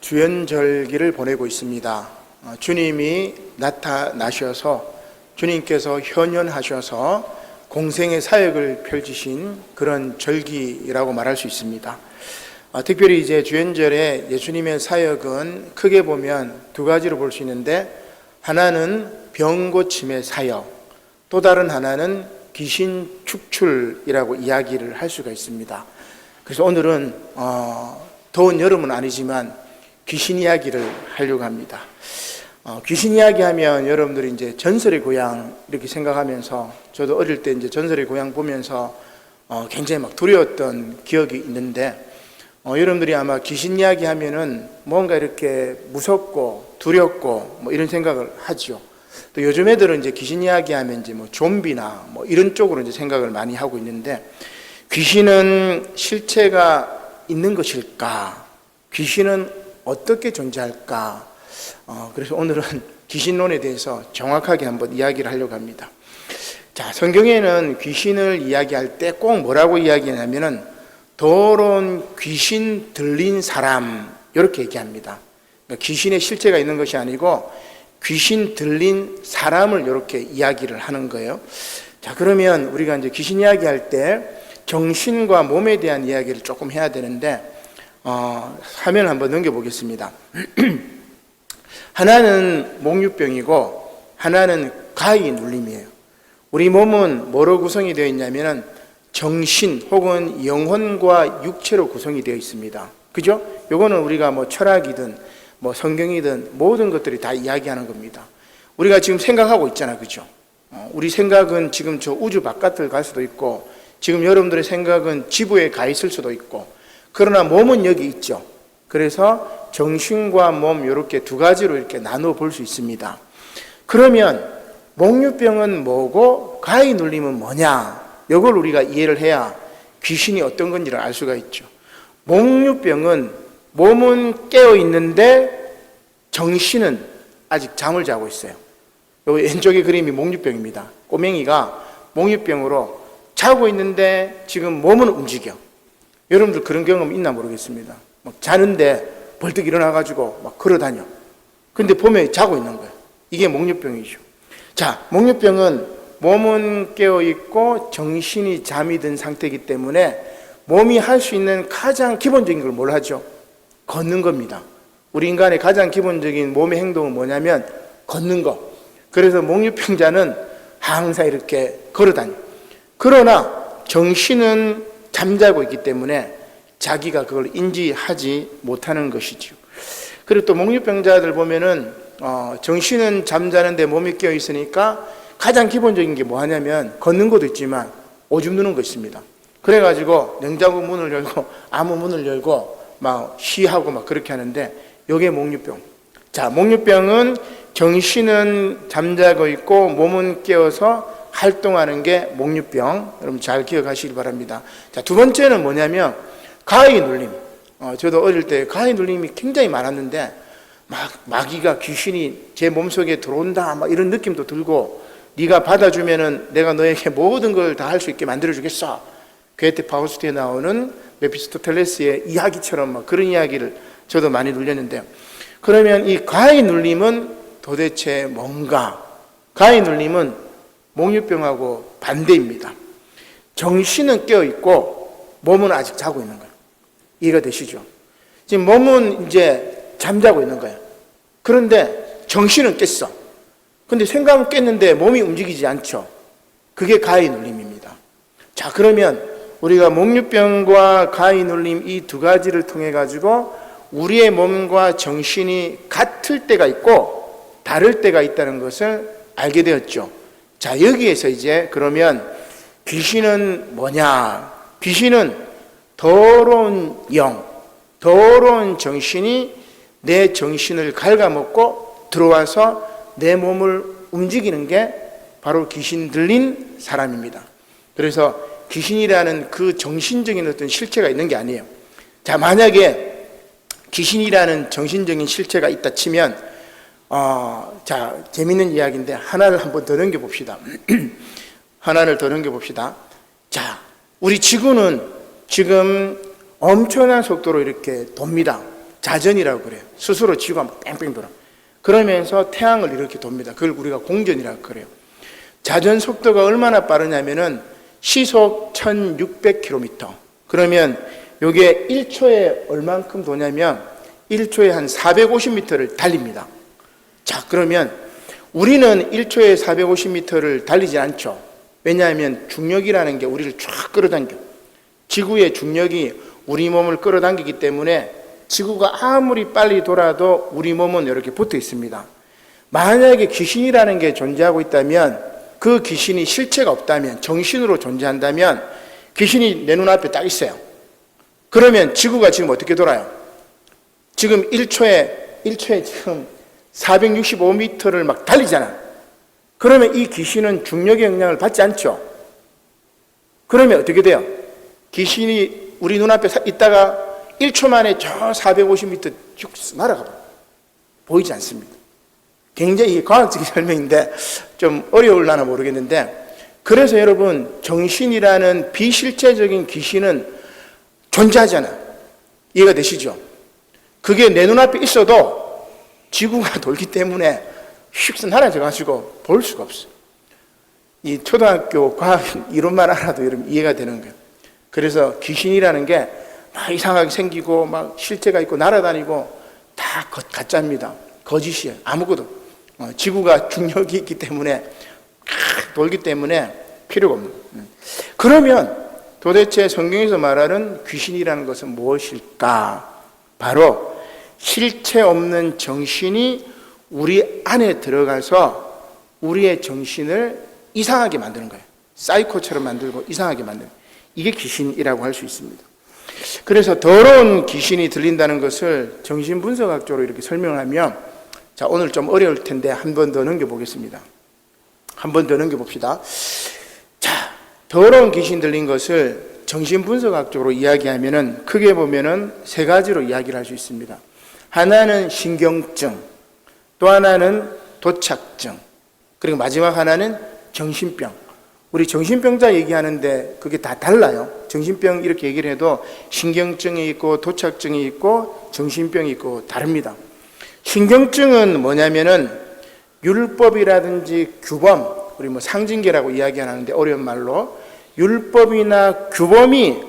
주연절기를 보내고 있습니다. 어, 주님이 나타나셔서 주님께서 현현하셔서 공생의 사역을 펼치신 그런 절기라고 말할 수 있습니다. 어, 특별히 이제 주연절에 예수님의 사역은 크게 보면 두 가지로 볼 수 있는데 하나는 병 고침의 사역, 또 다른 하나는 귀신 축출이라고 이야기를 할 수가 있습니다. 그래서 오늘은 어, 더운 여름은 아니지만 귀신 이야기를 하려고 합니다. 어, 귀신 이야기하면 여러분들이 이제 전설의 고향 이렇게 생각하면서 저도 어릴 때 이제 전설의 고향 보면서 어, 굉장히 막 두려웠던 기억이 있는데 어, 여러분들이 아마 귀신 이야기 하면은 뭔가 이렇게 무섭고 두렵고 뭐 이런 생각을 하죠. 또 요즘 애들은 이제 귀신 이야기 하면 이제 뭐 좀비나 뭐 이런 쪽으로 이제 생각을 많이 하고 있는데 귀신은 실체가 있는 것일까? 귀신은 어떻게 존재할까? 어, 그래서 오늘은 귀신론에 대해서 정확하게 한번 이야기를 하려고 합니다. 자, 성경에는 귀신을 이야기할 때 꼭 뭐라고 이야기하냐면은 더러운 귀신 들린 사람 이렇게 얘기합니다. 그러니까 귀신의 실체가 있는 것이 아니고 귀신 들린 사람을 이렇게 이야기를 하는 거예요. 자, 그러면 우리가 이제 귀신 이야기할 때 정신과 몸에 대한 이야기를 조금 해야 되는데 어, 화면을 한번 넘겨보겠습니다. 하나는 목류병이고 하나는 가위 눌림이에요. 우리 몸은 뭐로 구성이 되어 있냐면은 정신 혹은 영혼과 육체로 구성이 되어 있습니다. 그죠? 요거는 우리가 뭐 철학이든 뭐 성경이든 모든 것들이 다 이야기하는 겁니다. 우리가 지금 생각하고 있잖아. 그죠? 어, 우리 생각은 지금 저 우주 바깥을 갈 수도 있고 지금 여러분들의 생각은 지구에 가 있을 수도 있고 그러나 몸은 여기 있죠. 그래서 정신과 몸 이렇게 두 가지로 이렇게 나눠 볼 수 있습니다. 그러면 목류병은 뭐고 가위 눌림은 뭐냐? 이걸 우리가 이해를 해야 귀신이 어떤 건지를 알 수가 있죠. 목류병은 몸은 깨어 있는데 정신은 아직 잠을 자고 있어요. 요 왼쪽의 그림이 목류병입니다. 꼬맹이가 목류병으로 자고 있는데 지금 몸은 움직여. 여러분들 그런 경험 있나 모르겠습니다. 막 자는데 벌떡 일어나가지고 막 걸어다녀. 근데 보면 자고 있는 거예요. 이게 목류병이죠. 자, 목류병은 몸은 깨어 있고 정신이 잠이 든 상태이기 때문에 몸이 할 수 있는 가장 기본적인 걸 뭘 하죠? 걷는 겁니다. 우리 인간의 가장 기본적인 몸의 행동은 뭐냐면 걷는 거. 그래서 목류병자는 항상 이렇게 걸어 다녀. 그러나 정신은 잠자고 있기 때문에 자기가 그걸 인지하지 못하는 것이죠. 그리고 또 목류병자들 보면은 어, 정신은 잠자는데 몸이 깨어 있으니까 가장 기본적인 게 뭐 하냐면 걷는 것도 있지만 오줌 누는 거 있습니다. 그래가지고 냉장고 문을 열고 아무 문을 열고 막 쉬하고 막 그렇게 하는데 요게 목류병. 자, 목류병은 정신은 잠자고 있고 몸은 깨어서 활동하는 게 목류병. 여러분 잘 기억하시기 바랍니다. 자, 두 번째는 뭐냐면 가위 눌림. 어, 저도 어릴 때 가위 눌림이 굉장히 많았는데 막 마귀가 귀신이 제 몸속에 들어온다 막 이런 느낌도 들고 네가 받아주면은 내가 너에게 모든 걸 다 할 수 있게 만들어 주겠어. 괴테 파우스트에 나오는 메피스토텔레스의 이야기처럼 막 그런 이야기를 저도 많이 눌렸는데요. 그러면 이 가위 눌림은 도대체 뭔가? 가위 눌림은 목류병하고 반대입니다. 정신은 깨어 있고 몸은 아직 자고 있는 거예요. 이해가 되시죠? 지금 몸은 이제 잠자고 있는 거예요. 그런데 정신은 깼어. 근데 생각은 깼는데 몸이 움직이지 않죠. 그게 가위 눌림입니다. 자, 그러면 우리가 목류병과 가위 눌림 이 두 가지를 통해 가지고 우리의 몸과 정신이 같을 때가 있고 다를 때가 있다는 것을 알게 되었죠. 자, 여기에서 이제 그러면 귀신은 뭐냐? 귀신은 더러운 영, 더러운 정신이 내 정신을 갉아먹고 들어와서 내 몸을 움직이는 게 바로 귀신 들린 사람입니다. 그래서 귀신이라는 그 정신적인 어떤 실체가 있는 게 아니에요. 자, 만약에 귀신이라는 정신적인 실체가 있다 치면, 어, 자, 재밌는 이야기인데 하나를 한번 더 넘겨 봅시다. 하나를 더 넘겨 봅시다. 자, 우리 지구는 지금 엄청난 속도로 이렇게 돕니다. 자전이라고 그래요. 스스로 지구가 막 뺑뺑 돌아. 그러면서 태양을 이렇게 돕니다. 그걸 우리가 공전이라고 그래요. 자전 속도가 얼마나 빠르냐면은 시속 1600km. 그러면 요게 1초에 얼만큼 도냐면 1초에 한 450m를 달립니다. 자, 그러면 우리는 1초에 450m를 달리지 않죠. 왜냐하면 중력이라는 게 우리를 쫙 끌어당겨. 지구의 중력이 우리 몸을 끌어당기기 때문에 지구가 아무리 빨리 돌아도 우리 몸은 이렇게 붙어 있습니다. 만약에 귀신이라는 게 존재하고 있다면 그 귀신이 실체가 없다면 정신으로 존재한다면 귀신이 내 눈앞에 딱 있어요. 그러면 지구가 지금 어떻게 돌아요? 지금 1초에 1초에 지금 465m를 막 달리잖아. 그러면 이 귀신은 중력의 영향을 받지 않죠. 그러면 어떻게 돼요? 귀신이 우리 눈앞에 사- 있다가 1초 만에 저 450m 쭉 날아가 봐. 보이지 않습니다. 굉장히 과학적인 설명인데 좀 어려울라나 모르겠는데 그래서 여러분 정신이라는 비실체적인 귀신은 존재하잖아. 이해가 되시죠? 그게 내 눈앞에 있어도 지구가 돌기 때문에 휙 날아져가지고 볼 수가 없어. 이 초등학교 과학 이론만 알아도 여러분 이해가 되는 거예요. 그래서 귀신이라는 게 막 이상하게 생기고 막 실체가 있고 날아다니고 다 거- 가짜입니다. 거짓이에요. 아무것도. 어, 지구가 중력이 있기 때문에 캬, 돌기 때문에 필요가 없는 거예요. 음. 그러면 도대체 성경에서 말하는 귀신이라는 것은 무엇일까? 바로 실체 없는 정신이 우리 안에 들어가서 우리의 정신을 이상하게 만드는 거예요. 사이코처럼 만들고 이상하게 만드는 거예요. 이게 귀신이라고 할 수 있습니다. 그래서 더러운 귀신이 들린다는 것을 정신분석학적으로 이렇게 설명하면 자, 오늘 좀 어려울 텐데 한 번 더 넘겨보겠습니다. 한 번 더 넘겨봅시다. 자, 더러운 귀신 들린 것을 정신분석학적으로 이야기하면은 크게 보면은 세 가지로 이야기를 할 수 있습니다. 하나는 신경증, 또 하나는 도착증, 그리고 마지막 하나는 정신병. 우리 정신병자 얘기하는데 그게 다 달라요. 정신병 이렇게 얘기를 해도 신경증이 있고 도착증이 있고 정신병이 있고 다릅니다. 신경증은 뭐냐면은 율법이라든지 규범, 우리 뭐 상징계라고 이야기하는데 어려운 말로 율법이나 규범이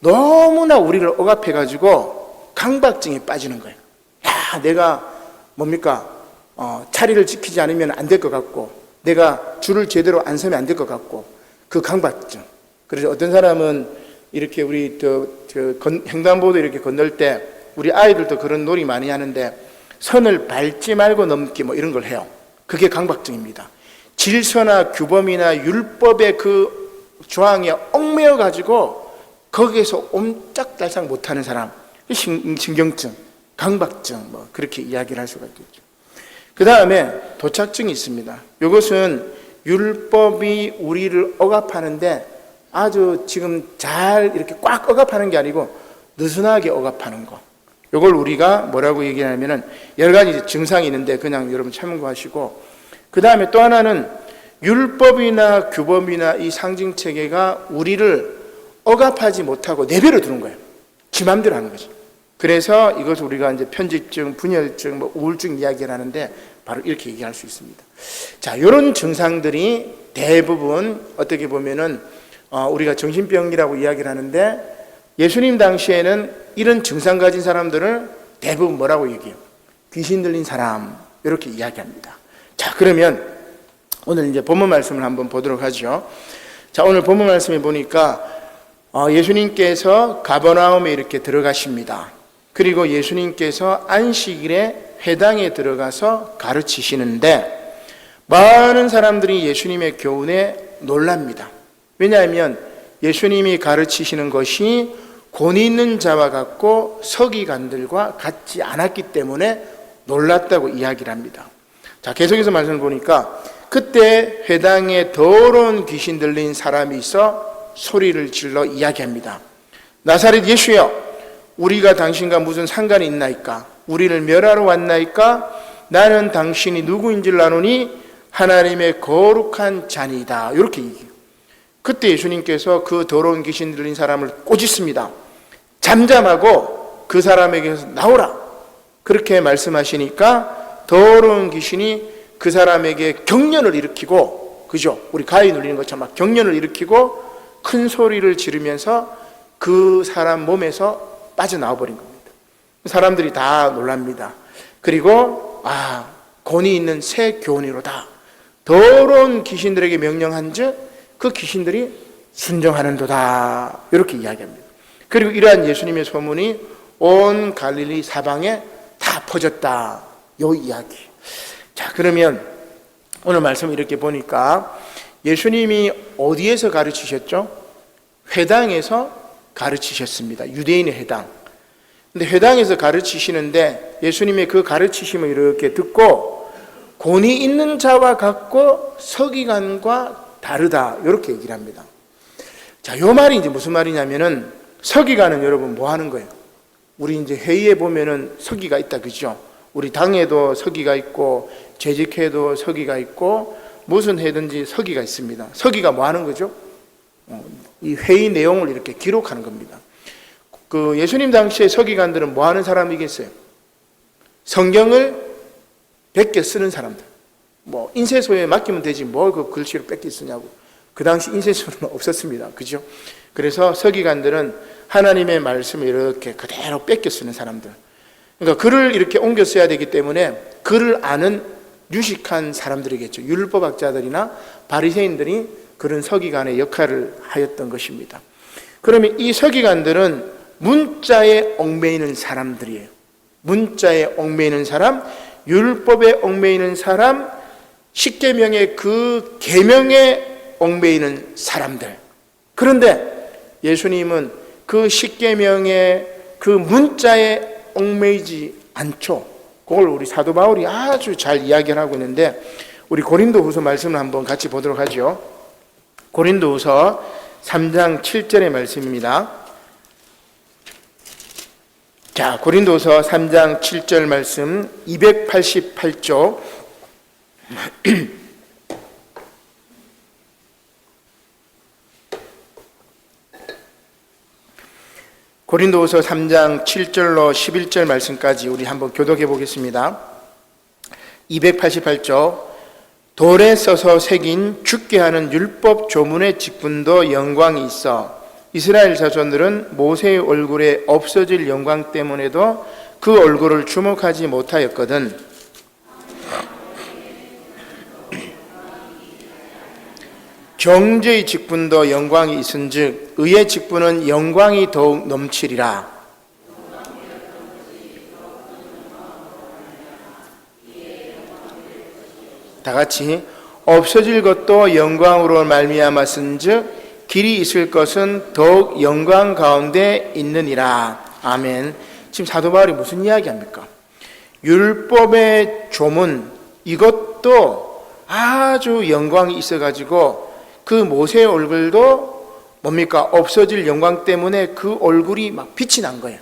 너무나 우리를 억압해가지고 강박증에 빠지는 거예요. 야, 내가 뭡니까? 어, 차리를 지키지 않으면 안 될 것 같고, 내가 줄을 제대로 안 서면 안 될 것 같고, 그 강박증. 그래서 어떤 사람은 이렇게 우리 저, 저 건- 횡단보도 이렇게 건널 때 우리 아이들도 그런 놀이 많이 하는데 선을 밟지 말고 넘기 뭐 이런 걸 해요. 그게 강박증입니다. 질서나 규범이나 율법의 그 조항에 얽매여 가지고 거기에서 옴짝달싹 못하는 사람, 신- 신경증, 강박증 뭐 그렇게 이야기를 할 수가 있겠죠. 그 다음에 도착증이 있습니다. 이것은 율법이 우리를 억압하는데 아주 지금 잘 이렇게 꽉 억압하는 게 아니고 느슨하게 억압하는 거. 이걸 우리가 뭐라고 얘기하냐면은 여러 가지 증상이 있는데 그냥 여러분 참고하시고 그 다음에 또 하나는 율법이나 규범이나 이 상징 체계가 우리를 억압하지 못하고 내버려 두는 거예요. 지 맘대로 하는 거죠. 그래서 이것을 우리가 이제 편집증, 분열증, 뭐 우울증 이야기를 하는데 바로 이렇게 얘기할 수 있습니다. 자, 이런 증상들이 대부분 어떻게 보면은 어, 우리가 정신병이라고 이야기를 하는데 예수님 당시에는 이런 증상 가진 사람들을 대부분 뭐라고 얘기해요? 귀신 들린 사람 이렇게 이야기합니다. 자, 그러면 오늘 이제 본문 말씀을 한번 보도록 하죠. 자, 오늘 본문 말씀에 보니까 어, 예수님께서 가버나움에 이렇게 들어가십니다. 그리고 예수님께서 안식일에 회당에 들어가서 가르치시는데 많은 사람들이 예수님의 교훈에 놀랍니다. 왜냐하면 예수님이 가르치시는 것이 권위 있는 자와 같고 서기관들과 같지 않았기 때문에 놀랐다고 이야기를 합니다. 자, 계속해서 말씀을 보니까 그때 회당에 더러운 귀신 들린 사람이 있어 소리를 질러 이야기합니다. 나사렛 예수여, 우리가 당신과 무슨 상관이 있나이까? 우리를 멸하러 왔나이까? 나는 당신이 누구인 줄 아노니 하나님의 거룩한 자니다. 이렇게 얘기해요. 그때 예수님께서 그 더러운 귀신 들린 사람을 꼬집습니다. 잠잠하고 그 사람에게서 나오라. 그렇게 말씀하시니까 더러운 귀신이 그 사람에게 경련을 일으키고 그죠? 우리 가위 눌리는 것처럼 막 경련을 일으키고 큰 소리를 지르면서 그 사람 몸에서 빠져나와 버린 겁니다. 사람들이 다 놀랍니다. 그리고 아 권위 있는 새 교훈이로다. 더러운 귀신들에게 명령한 즉 그 귀신들이 순종하는도다. 이렇게 이야기합니다. 그리고 이러한 예수님의 소문이 온 갈릴리 사방에 다 퍼졌다. 요 이야기. 자, 그러면 오늘 말씀 이렇게 보니까 예수님이 어디에서 가르치셨죠? 회당에서 가르치셨습니다. 유대인의 회당. 근데 회당에서 가르치시는데 예수님의 그 가르치심을 이렇게 듣고 권위 있는 자와 같고 서기관과 다르다. 이렇게 얘기를 합니다. 자, 요 말이 이제 무슨 말이냐면은 서기관은 여러분 뭐 하는 거예요? 우리 이제 회의에 보면은 서기가 있다 그죠? 우리 당에도 서기가 있고 재직회도 서기가 있고 무슨 회든지 서기가 있습니다. 서기가 뭐 하는 거죠? 어, 이 회의 내용을 이렇게 기록하는 겁니다. 그 예수님 당시에 서기관들은 뭐 하는 사람이겠어요? 성경을 베껴 쓰는 사람들. 뭐 인쇄소에 맡기면 되지 뭘 그 글씨를 뺏기 쓰냐고. 그 당시 인쇄소는 없었습니다. 그죠? 그래서 서기관들은 하나님의 말씀을 이렇게 그대로 뺏겨 쓰는 사람들. 그러니까 글을 이렇게 옮겨 써야 되기 때문에 글을 아는 유식한 사람들이겠죠. 율법학자들이나 바리새인들이 그런 서기관의 역할을 하였던 것입니다. 그러면 이 서기관들은 문자에 얽매이는 사람들이에요. 문자에 얽매이는 사람, 율법에 얽매이는 사람, 십계명의 그 계명에 얽매이는 사람들. 그런데 예수님은 그 십계명의 그 문자에 얽매이지 않죠. 그걸 우리 사도 바울이 아주 잘 이야기를 하고 있는데 우리 고린도후서 말씀을 한번 같이 보도록 하죠. 고린도후서 3장 7절의 말씀입니다. 자, 고린도서 3장 7절 말씀 288조 고린도후서 3장 7절로 11절 말씀까지 우리 한번 교독해 보겠습니다. 288조 돌에 써서 새긴 죽게 하는 율법 조문의 직분도 영광이 있어 이스라엘 자손들은 모세의 얼굴에 없어질 영광 때문에도 그 얼굴을 주목하지 못하였거든. 경제의 직분도 영광이 있은즉 의의 직분은 영광이 더욱 넘치리라. 다 같이 없어질 것도 영광으로 말미암았은즉 길이 있을 것은 더욱 영광 가운데 있느니라. 아멘. 지금 사도 바울이 무슨 이야기합니까? 율법의 조문 이것도 아주 영광이 있어 가지고 그 모세의 얼굴도 뭡니까? 없어질 영광 때문에 그 얼굴이 막 빛이 난 거예요.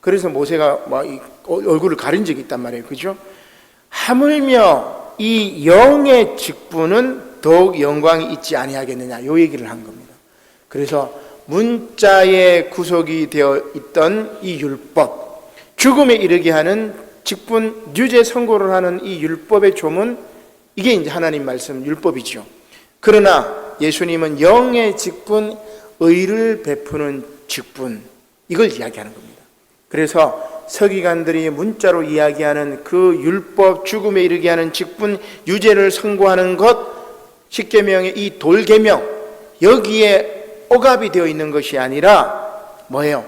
그래서 모세가 막 얼굴을 가린 적이 있단 말이에요. 그죠? 하물며 이 영의 직분은 더욱 영광이 있지 아니하겠느냐. 요 얘기를 한 겁니다. 그래서 문자에 구속이 되어 있던 이 율법, 죽음에 이르게 하는 직분 유죄 선고를 하는 이 율법의 조문 이게 이제 하나님 말씀 율법이죠. 그러나 예수님은 영의 직분, 의를 베푸는 직분 이걸 이야기하는 겁니다. 그래서 서기관들이 문자로 이야기하는 그 율법 죽음에 이르게 하는 직분 유죄를 선고하는 것 십계명의 이 돌계명 여기에 억압이 되어 있는 것이 아니라 뭐예요?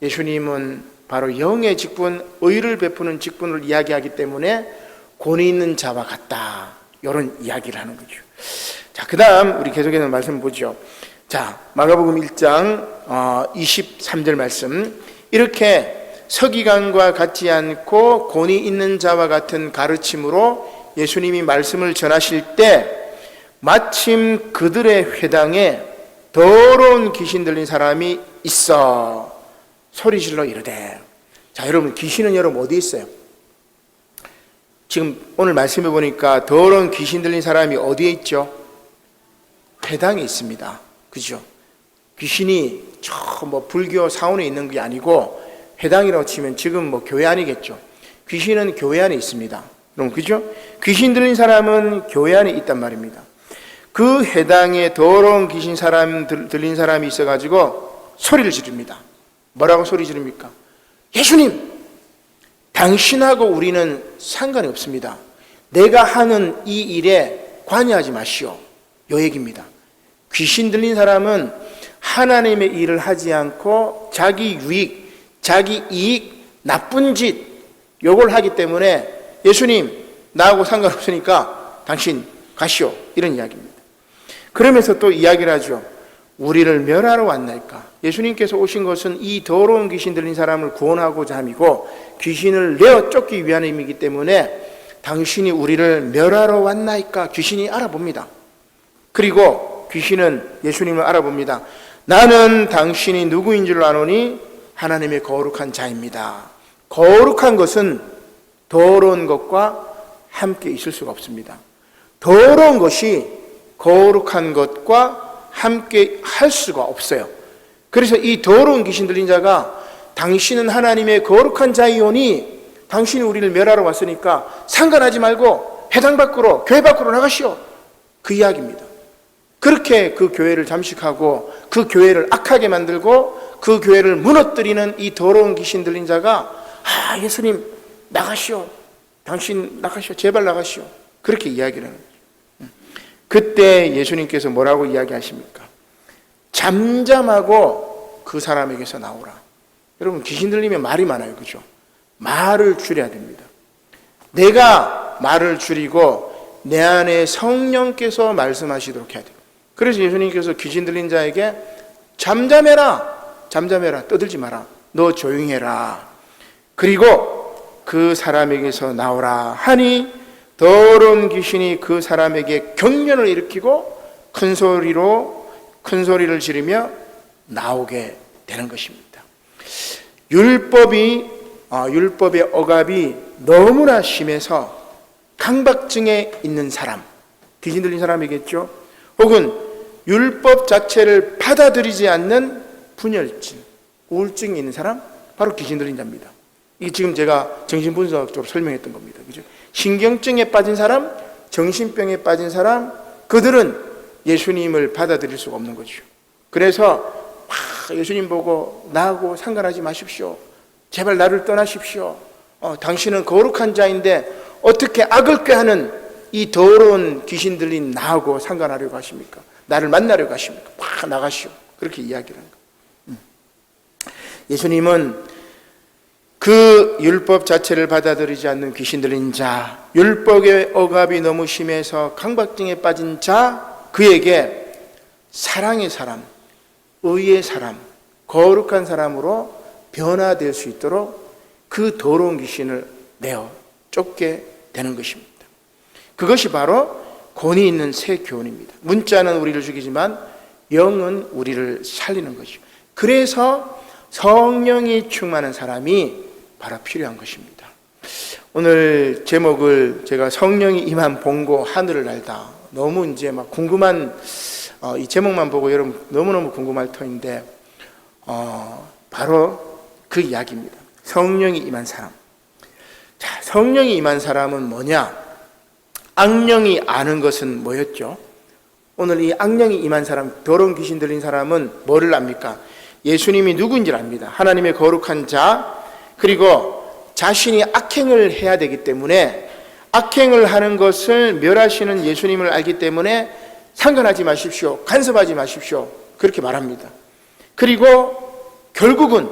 예수님은 바로 영의 직분, 의를 베푸는 직분을 이야기하기 때문에 권위 있는 자와 같다. 이런 이야기를 하는 거죠. 자, 그 다음 우리 계속해서 말씀 보죠. 자, 마가복음 1장 23절 말씀. 이렇게 서기관과 같지 않고 권위 있는 자와 같은 가르침으로 예수님이 말씀을 전하실 때 마침 그들의 회당에 더러운 귀신 들린 사람이 있어 소리질러 이르되 자 여러분 귀신은 여러분 어디 있어요? 지금 오늘 말씀해 보니까 더러운 귀신 들린 사람이 어디에 있죠? 회당에 있습니다. 그죠? 귀신이 저 뭐 불교 사원에 있는 게 아니고 회당이라고 치면 지금 뭐 교회 아니겠죠. 귀신은 교회 안에 있습니다. 그럼 그죠? 귀신 들린 사람은 교회 안에 있단 말입니다. 그 해당에 더러운 귀신 사람 들- 들린 사람이 있어가지고 소리를 지릅니다. 뭐라고 소리 지릅니까? 예수님, 당신하고 우리는 상관이 없습니다. 내가 하는 이 일에 관여하지 마시오. 요 얘기입니다. 귀신 들린 사람은 하나님의 일을 하지 않고 자기 유익, 자기 이익, 나쁜 짓, 요걸 하기 때문에 예수님, 나하고 상관없으니까 당신 가시오. 이런 이야기입니다. 그러면서 또 이야기를 하죠. 우리를 멸하러 왔나이까? 예수님께서 오신 것은 이 더러운 귀신 들린 사람을 구원하고자 함이고 귀신을 내어 쫓기 위한 힘이기 때문에 당신이 우리를 멸하러 왔나이까? 귀신이 알아봅니다. 그리고 귀신은 예수님을 알아봅니다. 나는 당신이 누구인 줄 아노니 하나님의 거룩한 자입니다. 거룩한 것은 더러운 것과 함께 있을 수가 없습니다. 더러운 것이 거룩한 것과 함께 할 수가 없어요. 그래서 이 더러운 귀신 들린 자가 당신은 하나님의 거룩한 자이오니 당신이 우리를 멸하러 왔으니까 상관하지 말고 해당 밖으로 교회 밖으로 나가시오. 그 이야기입니다. 그렇게 그 교회를 잠식하고 그 교회를 악하게 만들고 그 교회를 무너뜨리는 이 더러운 귀신 들린 자가 아 예수님 나가시오. 당신 나가시오. 제발 나가시오. 그렇게 이야기를 하는 거죠. 음. 그때 예수님께서 뭐라고 이야기하십니까? 잠잠하고 그 사람에게서 나오라. 여러분 귀신 들리면 말이 많아요. 그죠? 말을 줄여야 됩니다. 내가 말을 줄이고 내 안에 성령께서 말씀하시도록 해야 돼요. 그래서 예수님께서 귀신 들린 자에게 잠잠해라. 잠잠해라. 떠들지 마라. 너 조용히 해라. 그리고 그 사람에게서 나오라 하니 더러운 귀신이 그 사람에게 경련을 일으키고 큰 소리로 큰 소리를 지르며 나오게 되는 것입니다. 율법이 아, 율법의 억압이 너무나 심해서 강박증에 있는 사람, 귀신 들린 사람이겠죠. 혹은 율법 자체를 받아들이지 않는 분열증, 우울증이 있는 사람, 바로 귀신 들린 자입니다. 이게 지금 제가 정신분석적으로 설명했던 겁니다. 그죠? 신경증에 빠진 사람, 정신병에 빠진 사람, 그들은 예수님을 받아들일 수가 없는 거죠. 그래서 막 예수님 보고 나하고 상관하지 마십시오. 제발 나를 떠나십시오. 어, 당신은 거룩한 자인데 어떻게 악을 꾀하는 이 더러운 귀신 들린 나하고 상관하려고 하십니까? 나를 만나려고 하십니까? 막 나가시오. 그렇게 이야기를 하는 거예요. 음. 예수님은 그 율법 자체를 받아들이지 않는 귀신 들린 자, 율법의 억압이 너무 심해서 강박증에 빠진 자, 그에게 사랑의 사람, 의의 사람, 거룩한 사람으로 변화될 수 있도록 그 더러운 귀신을 내어 쫓게 되는 것입니다. 그것이 바로 권위 있는 새 교훈입니다. 문자는 우리를 죽이지만 영은 우리를 살리는 것이죠. 그래서 성령이 충만한 사람이 바로 필요한 것입니다. 오늘 제목을 제가 성령이 임한 봉고 하늘을 날다. 너무 이제 막 궁금한 어, 이 제목만 보고 여러분 너무너무 궁금할 터인데 어, 바로 그 이야기입니다. 성령이 임한 사람. 자, 성령이 임한 사람은 뭐냐? 악령이 아는 것은 뭐였죠? 오늘 이 악령이 임한 사람, 더러운 귀신 들린 사람은 뭐를 압니까? 예수님이 누구인지 압니다. 하나님의 거룩한 자, 그리고 자신이 악행을 해야 되기 때문에 악행을 하는 것을 멸하시는 예수님을 알기 때문에 상관하지 마십시오. 간섭하지 마십시오. 그렇게 말합니다. 그리고 결국은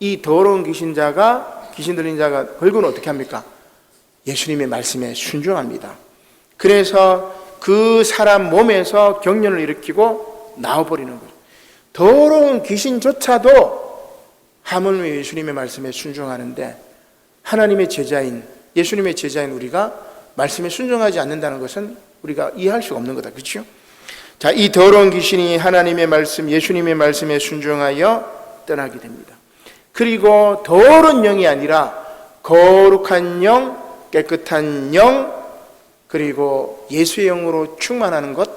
이 더러운 귀신자가 귀신 들린 자가 결국은 어떻게 합니까? 예수님의 말씀에 순종합니다. 그래서 그 사람 몸에서 경련을 일으키고 나와버리는 거죠. 더러운 귀신조차도 하물며 예수님의 말씀에 순종하는데 하나님의 제자인 예수님의 제자인 우리가 말씀에 순종하지 않는다는 것은 우리가 이해할 수가 없는 거다. 그렇죠? 자, 이 더러운 귀신이 하나님의 말씀, 예수님의 말씀에 순종하여 떠나게 됩니다. 그리고 더러운 영이 아니라 거룩한 영, 깨끗한 영, 그리고 예수의 영으로 충만하는 것,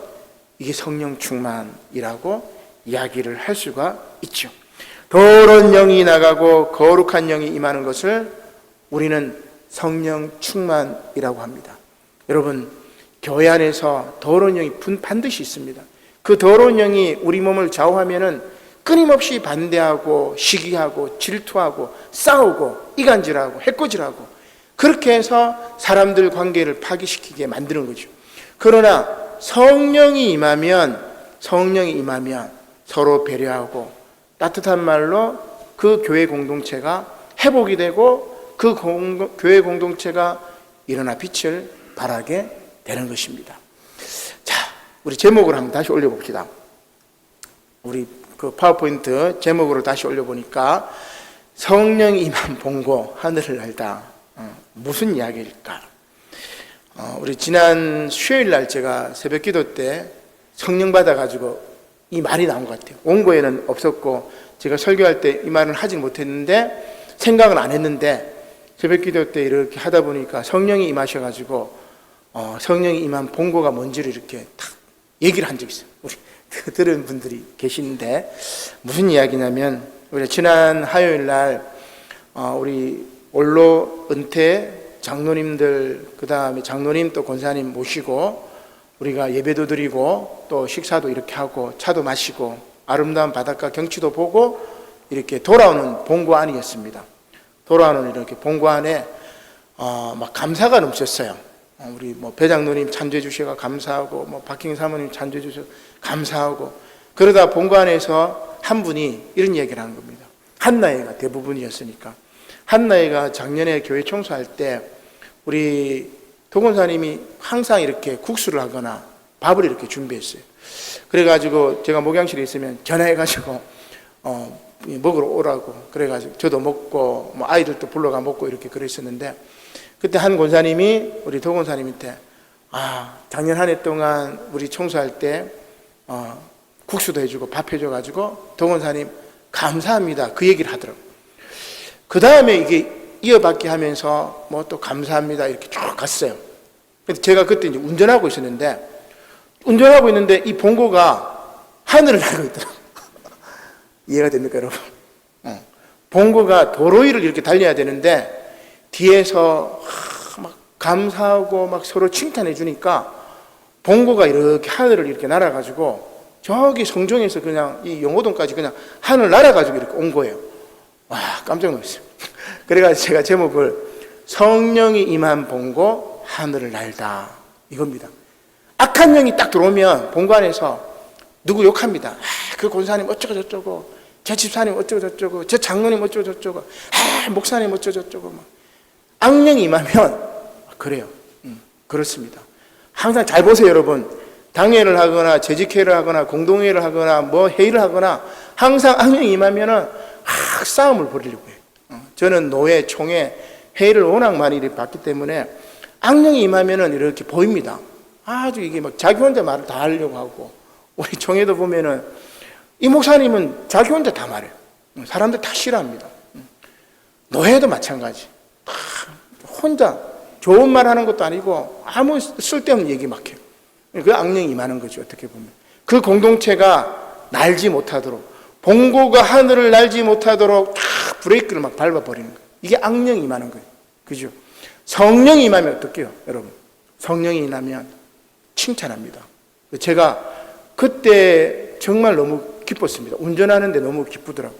이게 성령 충만이라고 이야기를 할 수가 있죠. 더러운 영이 나가고 거룩한 영이 임하는 것을 우리는 성령 충만이라고 합니다. 여러분, 교회 안에서 더러운 영이 분- 반드시 있습니다. 그 더러운 영이 우리 몸을 좌우하면은 끊임없이 반대하고 시기하고 질투하고 싸우고 이간질하고 해코질하고 그렇게 해서 사람들 관계를 파기시키게 만드는 거죠. 그러나 성령이 임하면 성령이 임하면 서로 배려하고 따뜻한 말로 그 교회 공동체가 회복이 되고 그 공- 교회 공동체가 일어나 빛을 발하게 되는 것입니다. 자, 우리 제목을 한번 다시 올려봅시다. 우리 그 파워포인트 제목으로 다시 올려보니까 성령이 임한 봉고 하늘을 날다. 어, 무슨 이야기일까? 어, 우리 지난 수요일 날 제가 새벽 기도 때 성령 받아가지고 이 말이 나온 것 같아요. 원고에는 없었고 제가 설교할 때 이 말은 하지 못했는데 생각은 안 했는데 새벽 기도 때 이렇게 하다 보니까 성령이 임하셔가지고 어, 성령이 임한 본고가 뭔지를 이렇게 탁 얘기를 한 적이 있어요. 우리 들은 분들이 계시는데 무슨 이야기냐면 우리 지난 화요일 날 어, 우리 원로 은퇴 장로님들 그 다음에 장로님 또 권사님 모시고 우리가 예배도 드리고 또 식사도 이렇게 하고 차도 마시고 아름다운 바닷가 경치도 보고 이렇게 돌아오는 본고 안이었습니다. 돌아오는 이렇게 본고 안에 어, 막 감사가 넘쳤어요. 어, 우리 뭐 배장로님 찬조해 주셔가 감사하고 뭐 박king 사모님 찬조해 주셔 감사하고 그러다 본고 안에서 한 분이 이런 얘기를 하는 겁니다. 한나이가 대부분이었으니까 한나이가 작년에 교회 청소할 때 우리 도건사님이 항상 이렇게 국수를 하거나 밥을 이렇게 준비했어요. 그래가지고 제가 목양실에 있으면 전화해가지고 어, 먹으러 오라고 그래가지고 저도 먹고 뭐 아이들도 불러가 먹고 이렇게 그랬었는데 그때 한 권사님이 우리 도건사님한테 아 작년 한 해 동안 우리 청소할 때 어, 국수도 해주고 밥 해줘가지고 도건사님 감사합니다 그 얘기를 하더라고. 그 다음에 이게 이어받기 하면서 뭐 또 감사합니다 이렇게 쭉 갔어요. 근데 제가 그때 이제 운전하고 있었는데 운전하고 있는데 이 봉고가 하늘을 날고 있더라고. 이해가 됩니까, 여러분? 어. 봉고가 도로 위를 이렇게 달려야 되는데 뒤에서 하, 막 감사하고 막 서로 칭찬해 주니까 봉고가 이렇게 하늘을 이렇게 날아가지고 저기 성종에서 그냥 이 영호동까지 그냥 하늘 날아가지고 이렇게 온 거예요. 와, 깜짝 놀랐어요. 그래가지고 제가 제목을 성령이 임한 봉고 하늘을 날다 이겁니다. 악한 영이 딱 들어오면 본고 안에서 누구 욕합니다. 아, 그 권사님 어쩌고 저쩌고, 저 집사님 어쩌고 저쩌고, 저 장로님 어쩌고 저쩌고, 아, 목사님 어쩌고 저쩌고. 막. 악령이 임하면 그래요. 음, 그렇습니다. 항상 잘 보세요, 여러분. 당회를 하거나 재직회를 하거나 공동회를 하거나 뭐 회의를 하거나 항상 악령이 임하면은 막 싸움을 벌이려고 해요. 어, 저는 노회, 총회, 회의를 워낙 많이 봤기 때문에 악령이 임하면은 이렇게 보입니다. 아주 이게 막 자기 혼자 말을 다 하려고 하고 우리 총회도 보면은 이 목사님은 자기 혼자 다 말해요. 사람들 다 싫어합니다. 노예도 마찬가지. 다 혼자 좋은 말 하는 것도 아니고 아무 쓸데없는 얘기 막 해요. 그 악령이 임하는 거죠. 어떻게 보면. 그 공동체가 날지 못하도록 봉고가 하늘을 날지 못하도록 다 브레이크를 막 밟아버리는 거예요. 이게 악령이 임하는 거예요. 그죠? 성령이 임하면 어떡해요, 여러분? 성령이 임하면 칭찬합니다. 제가 그때 정말 너무 기뻤습니다. 운전하는데 너무 기쁘더라고요.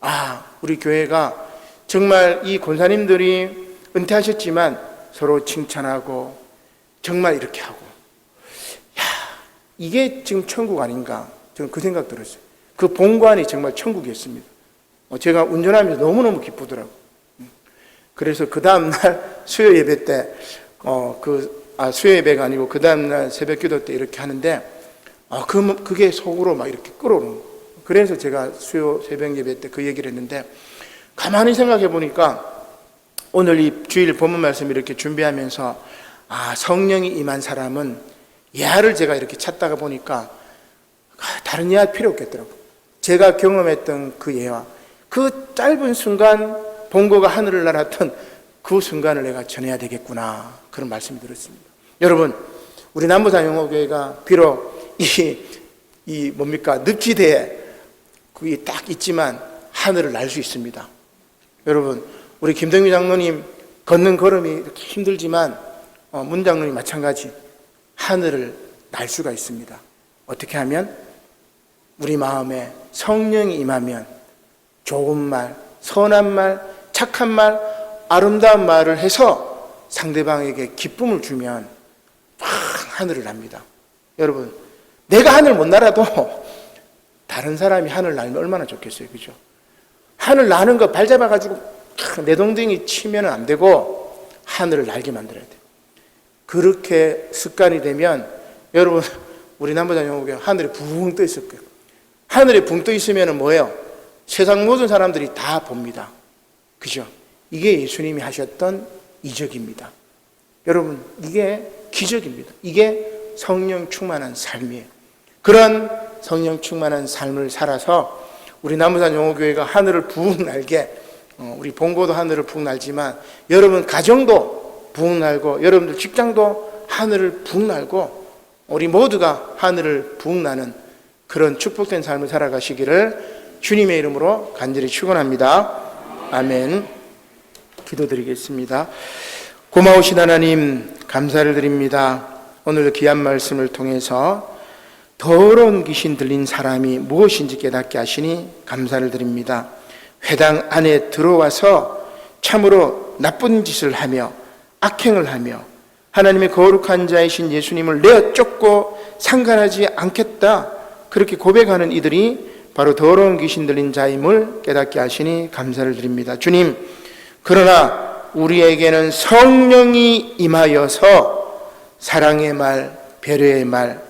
아, 우리 교회가 정말 이 권사님들이 은퇴하셨지만 서로 칭찬하고 정말 이렇게 하고. 야, 이게 지금 천국 아닌가. 저는 그 생각 들었어요. 그 본관이 정말 천국이었습니다. 어, 제가 운전하면서 너무너무 기쁘더라고요. 그래서 그 다음날 수요 예배 때, 어, 그, 아, 수요 예배가 아니고 그 다음날 새벽 기도 때 이렇게 하는데, 아, 그, 그게 속으로 막 이렇게 끌어오는 거예요. 그래서 제가 수요 새벽 예배 때 그 얘기를 했는데, 가만히 생각해 보니까 오늘 이 주일 본문 말씀 이렇게 준비하면서, 아, 성령이 임한 사람은 예화를 제가 이렇게 찾다가 보니까, 아, 다른 예화 필요 없겠더라고요. 제가 경험했던 그 예화, 그 짧은 순간 본고가 하늘을 날았던 그 순간을 내가 전해야 되겠구나 그런 말씀이 들었습니다. 여러분 우리 남부산 영호교회가 비록 이, 이 뭡니까 늪지대에 그게 딱 있지만 하늘을 날 수 있습니다. 여러분 우리 김동규 장로님 걷는 걸음이 이렇게 힘들지만 어, 문장님이 마찬가지 하늘을 날 수가 있습니다. 어떻게 하면 우리 마음에 성령이 임하면 좋은 말, 선한 말, 착한 말, 아름다운 말을 해서 상대방에게 기쁨을 주면 막 하늘을 납니다. 여러분, 내가 하늘 못 날아도 다른 사람이 하늘 날면 얼마나 좋겠어요. 그죠? 하늘 나는 거 발 잡아가지고 탁 내동댕이 치면 안 되고 하늘을 날게 만들어야 돼요. 그렇게 습관이 되면 여러분 우리 남부장 영국에 하늘에 붕 떠 있을 거예요. 하늘에 붕 떠 있으면 뭐예요? 세상 모든 사람들이 다 봅니다. 그죠? 이게 예수님이 하셨던 이적입니다. 여러분 이게 기적입니다. 이게 성령 충만한 삶이에요. 그런 성령 충만한 삶을 살아서 우리 남부산 영호교회가 하늘을 붕 날게 어, 우리 본고도 하늘을 붕 날지만 여러분 가정도 붕 날고 여러분들 직장도 하늘을 붕 날고 우리 모두가 하늘을 붕 나는 그런 축복된 삶을 살아가시기를 주님의 이름으로 간절히 축원합니다. 아멘. 기도드리겠습니다. 고마우신 하나님 감사를 드립니다. 오늘 귀한 말씀을 통해서 더러운 귀신 들린 사람이 무엇인지 깨닫게 하시니 감사를 드립니다. 회당 안에 들어와서 참으로 나쁜 짓을 하며 악행을 하며 하나님의 거룩한 자이신 예수님을 내어 쫓고 상관하지 않겠다. 그렇게 고백하는 이들이 바로 더러운 귀신 들린 자임을 깨닫게 하시니 감사를 드립니다. 주님, 그러나 우리에게는 성령이 임하여서 사랑의 말, 배려의 말,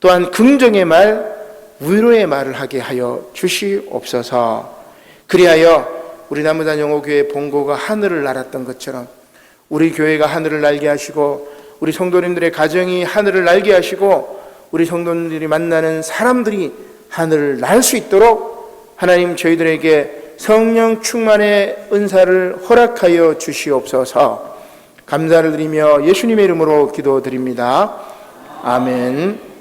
또한 긍정의 말, 위로의 말을 하게 하여 주시옵소서. 그리하여 우리 남무단 영호교회 본고가 하늘을 날았던 것처럼 우리 교회가 하늘을 날게 하시고 우리 성도님들의 가정이 하늘을 날게 하시고 우리 성도님들이 만나는 사람들이 하늘을 날 수 있도록 하나님 저희들에게 성령 충만의 은사를 허락하여 주시옵소서 감사를 드리며 예수님의 이름으로 기도드립니다. 아멘.